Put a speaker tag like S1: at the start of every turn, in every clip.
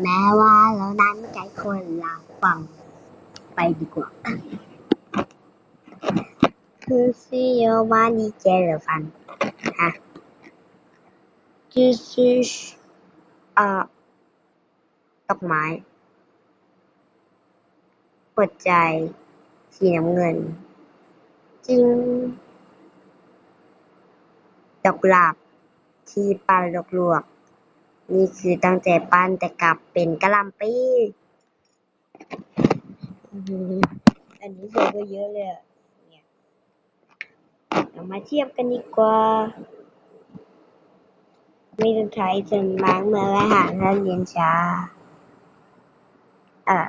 S1: แม้ว่าแล้วนั้นใจคนอยาฟัง ไปดีกว่า就是要把你解了烦哈就是อ่าดอกไม้ปิดใจ สีน้ำเงิน จริง ดอกหลับที่ปาดอกลวก นี่คือตั้งใจปั้นแต่กลับเป็นกะหล่ำปีอื้อหืออันนี้สวยกว่าเยอะเลยเนี่ยเรามาเทียบกันดีกว่า ไม่ต้องใช้จนล้างมือและหาและเรียนช้าอะ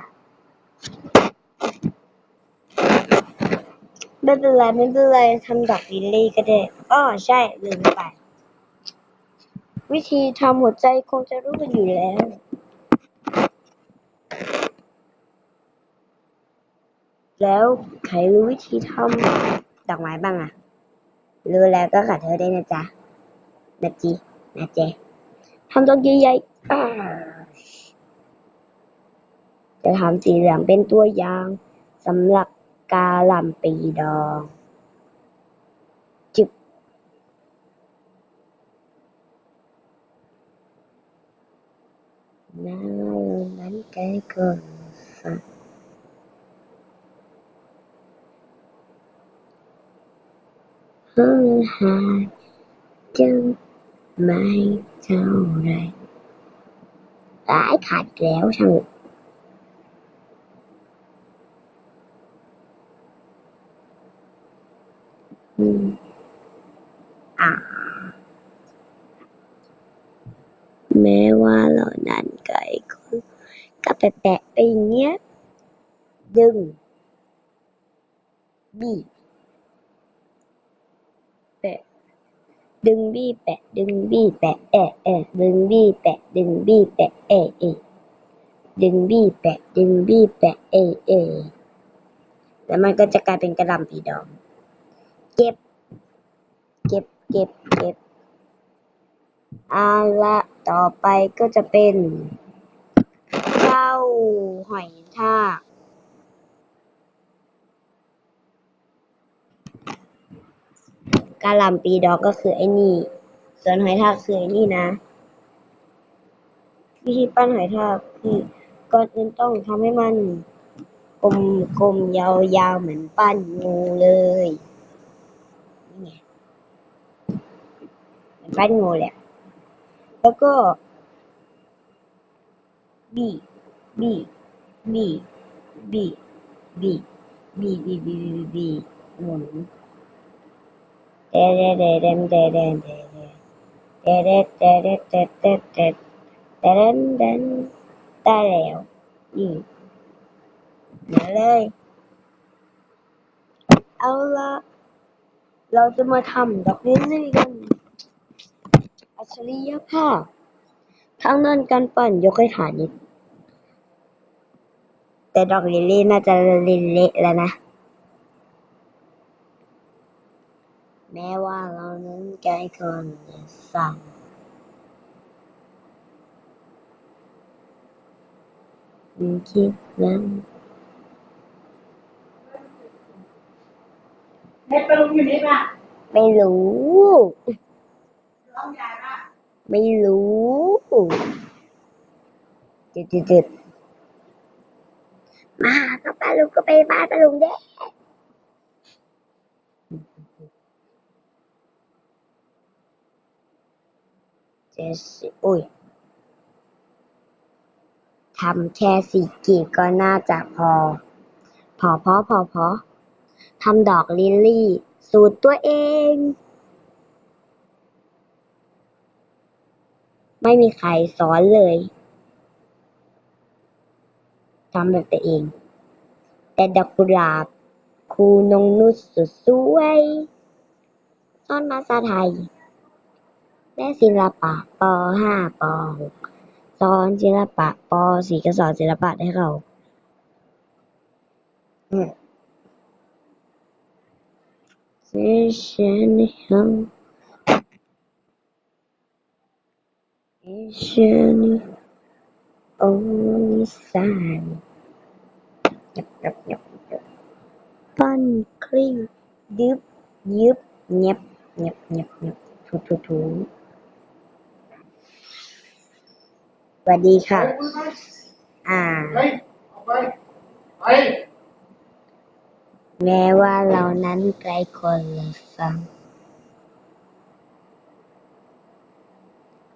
S1: ไม่เป็นไรไม่เป็นไรทำดอกลิลลี่ก็ได้อ้อใช่ลืมไป วิธีทำหัวใจคงจะรู้กันอยู่แล้ว แล้วใครรู้วิธีทำดอกไม้บ้างอะรู้แล้วก็ขอโทษด้นะจ๊ะนะจินะเจทำดอกใหญ่ๆจะทำสีเหลืองเป็นตัวอย่างสำหรับกาลำปีดอง nao bánh trái cường phật hứa hà chân mai sau này tải thạch rẻo sang ngực แม้ว่าเรานั้นไกลคนก็ไปแปะไปอย่างเงี้ย ดึง บีบแปะ ดึงบี้แปะ ดึงบี้แปะแอะแอะดึงบี้แปะ ดึงบี้แปะเอะเอดึงบี้แปะ ดึงบี้แปะเอเอแล้วมันก็จะกลายเป็นกระหลำปีดอง เก็บ เก็บ เก็บ เก็บ เอาละต่อไปก็จะเป็นเจ้าหอยทากกะหล่ำปีดองก็คือไอ้นี่ ส่วนหอยทากคือไอ้นี่นะ วิธีปั้นหอยทากคือก่อนอื่นต้องทำให้มันกลมกลมๆยาวๆเหมือนปั้นงูเลยนี่ไงเหมือนปั้นงูแหละ แล้วก็บีบีบีบีบีบีบีบีบีบีหมุนเดเดเดเดเดเดเดเดเดเดเดเดเดเดเดเดเดเดได้แล้วนี่เดี๋ยวเลย เอาละเราจะมาทำดอกลิลลี่กัน อัจฉริยภาพ ทางด้านการปั้นยกให้ฐานนิดแต่ดอกลิลลี่น่าจะเละๆแล้วนะ แม้ว่าเรานั้นไกลคนจะสั่งคิดนั้น
S2: เม็ดปลาลุงอยู่นี่ป่ะ
S1: ไม่รู้
S2: ร้องยายป่ะ
S1: ไม่รู้จุดจุดจุดมาก็ปลาลุงก็ไปบ้านปลาลุงเด้เจดสิอุ้ยทำแค่สี่กีบก็น่าจะพอ พอพอพอพอทำดอกลิลลี่ สูตรตัวเอง ไม่มีใครสอนเลยทำแบบตัวเอง แต่ดอกกุหลาบครูนงนุชสุดสวยสอนภาษาไทย และศิลปะป .5 ป .6 สอนศิลปะป .4 ก็สอนศิลปะให้เราเสียฉันให้ บยับปั้นคลี่ดึบยึบเงียบเงียบเงียบเงียบถูถูถูสวัสดีค่ะ อ่า
S2: ไปไปไป
S1: แม้ว่าเรานั้นไกลคนละฟัง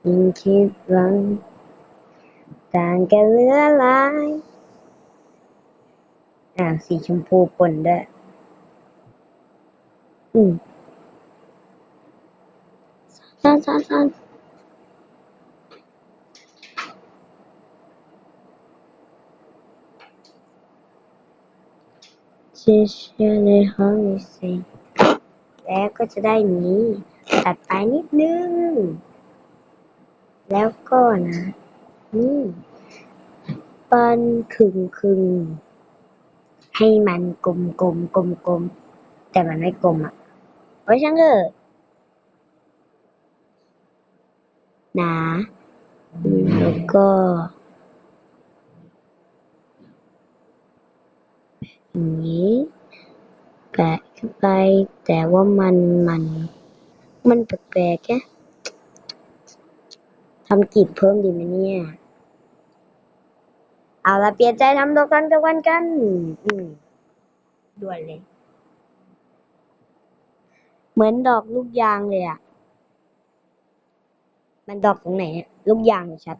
S1: ยิ่งคิดหวังต่างกันเหลือหลายอ่าสีชมพูปนด้วย อืมซ่อนซ่อนซ่อนเชื่อเชื่อในห้องสิแล้วก็จะได้นี้ตัดไปนิดนึง แล้วก็นะ นี่ปันครึ่งครึ่งให้มันกลมกลมกลมกลมแต่มันไม่กลมอะไว้ช่างเถอะนะแล้วก็อย่างนี้แปะเข้าไปแต่ว่ามันมัน มันแปลกๆแค่ ทำกีบเพิ่มดีไหมเนี่ย เอาละเปลี่ยนใจทำดอกกันตะวันกันอืมด่วนเลย เหมือนดอกลูกยางเลยอะ มันดอกตรงไหนอะลูกยางชัด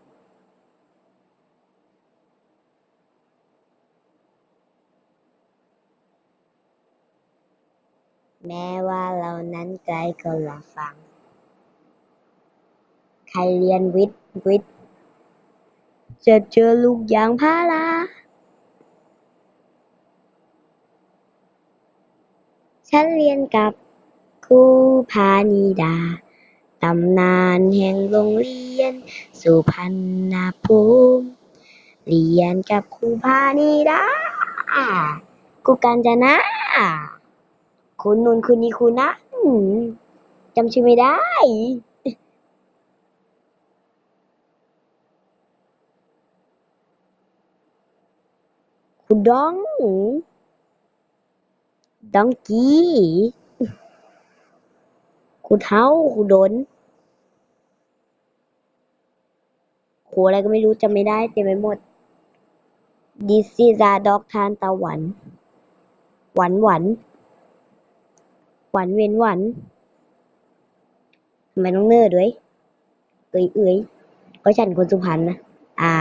S1: แม้ว่าเรานั้นไกลคนละฟัง ใครเรียนวิทย์วิทย์จะเจอลูกยางพาราฉันเรียนกับครูพานีดา ตำนานแห่งโรงเรียน สุพรรณภูมิ เรียนกับครูพานีดาครูกาญจนะคุณนุนคุณนีคุณนะจำชื่อไม่ได้ คุณดองดองกี้ คุณเท้าคุณโดนโหอะไรก็ไม่รู้จำไม่ได้เต็มไปหมด This is a dog ทานตะหวัน หวันหวัน หวันเว้นหวันทำไมต้องเนื้อด้วยเอ้ยเอ้ยก็ฉันคนสุพรรณนะ อ่า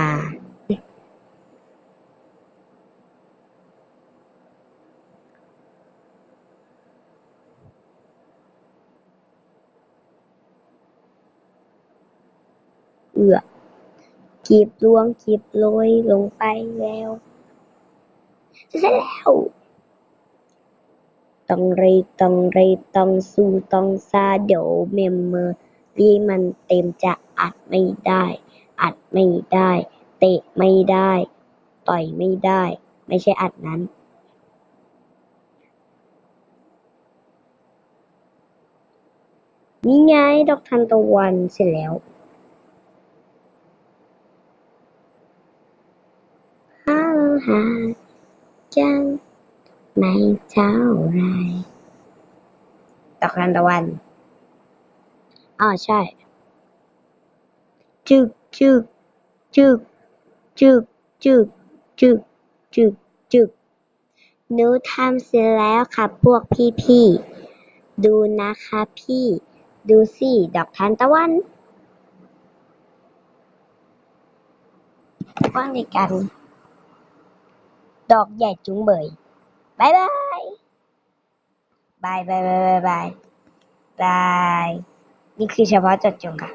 S1: เอือกีบลวงกีบโรยลงไปแล้วเสร็จแล้วต้องเรต้องเรต้องสู้ต้องซาเดี๋ยวเมมเมอรี่มันเต็มจะอัดไม่ได้ อัดไม่ได้ เตะไม่ได้ ต่อยไม่ได้ ไม่ใช่อัดนั้นนี่ไงดอกทานตะวันเสร็จแล้ว ฮัลโหลหาจังไม่เท่าไรดอกทานตะวันอ๋อใช่ จึกจึกจึกจึกจึกจึกจึกจึกหนูทำเสร็จแล้วค่ะพวกพี่ๆดูนะคะพี่ ดูสิดอกทานตะวันว่างในกัน ดอกใหญ่จุงเบยบายบายบายบายบายบายบายบายนี่คือเฉพาะเจาะจงค่ะ